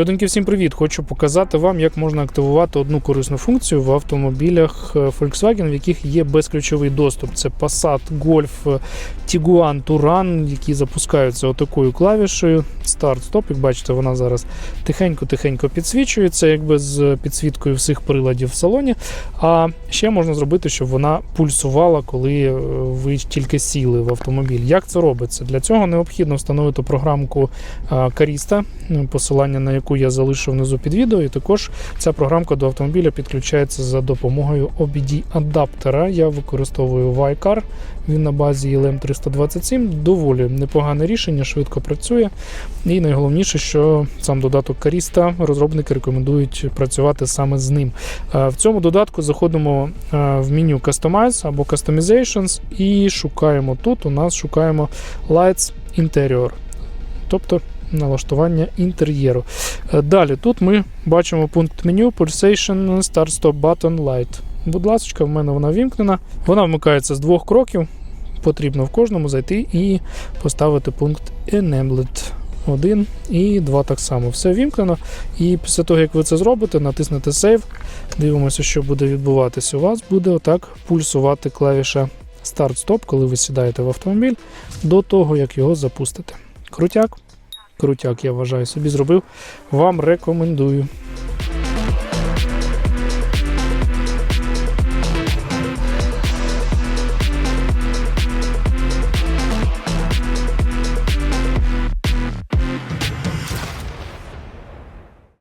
Людоньки, всім привіт! Хочу показати вам, як можна активувати одну корисну функцію в автомобілях е, Volkswagen, в яких є безключовий доступ. Це Passat, Golf, е, Tiguan, Touran, які запускаються отакою клавішею. Старт-стоп. Як бачите, вона зараз тихенько-тихенько підсвічується, якби з підсвіткою всіх приладів в салоні. А ще можна зробити, щоб вона пульсувала, коли е, ви тільки сіли в автомобіль. Як це робиться? Для цього необхідно встановити програмку Каріста, посилання на яку я залишив внизу під відео. І також ця програмка до автомобіля підключається за допомогою OBD-адаптера. Я використовую Vicar, він на базі LM327. Доволі непогане рішення, швидко працює. І найголовніше, що сам додаток Каріста розробники рекомендують працювати саме з ним. Е, В цьому додатку заходимо е, в меню Customize або Customizations і шукаємо тут. У нас шукаємо Lights Interior, тобто налаштування інтер'єру. Далі тут ми бачимо пункт меню Pulsation Start Stop Button Light. Будь ласка, в мене вона вімкнена. Вона вмикається з двох кроків. Потрібно в кожному зайти і поставити пункт Enabled. Один і два так само. Все вімкнено. І після того, як ви це зробите, натиснете Save. Дивимося, що буде відбуватися. У вас буде отак пульсувати клавіша Start-Stop, коли ви сідаєте в автомобіль, до того, як його запустите. Крутяк. Крутяк, я вважаю, собі зробив. Вам рекомендую.